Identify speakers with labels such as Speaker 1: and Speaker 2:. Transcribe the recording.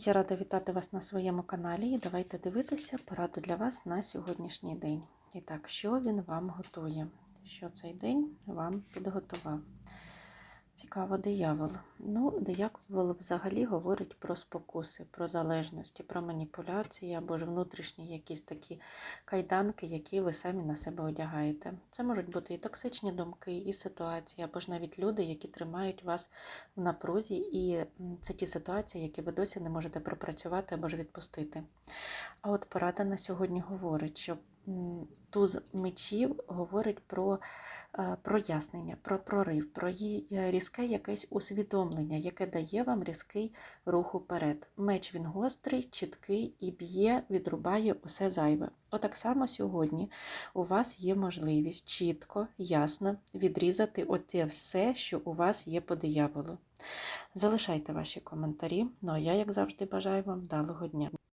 Speaker 1: Я рада вітати вас на своєму каналі і давайте дивитися пораду для вас на сьогоднішній день. І так, що він вам готує? Що цей день вам підготував? Цікаво, диявол. Ну, диявол взагалі говорить про спокуси, про залежності, про маніпуляції або ж внутрішні якісь такі кайданки, які ви самі на себе одягаєте. Це можуть бути і токсичні думки, і ситуації, або ж навіть люди, які тримають вас в напрузі, і це ті ситуації, які ви досі не можете пропрацювати або ж відпустити. А от порада на сьогодні говорить, що туз мечів говорить про е, прояснення, про прорив, про е, різке якесь усвідомлення, яке дає вам різкий рух уперед. Меч він гострий, чіткий і б'є, відрубає усе зайве. Отак само сьогодні у вас є можливість чітко, ясно відрізати оте все, що у вас є по дияволу. Залишайте ваші коментарі. Ну а я, як завжди, бажаю вам вдалого дня.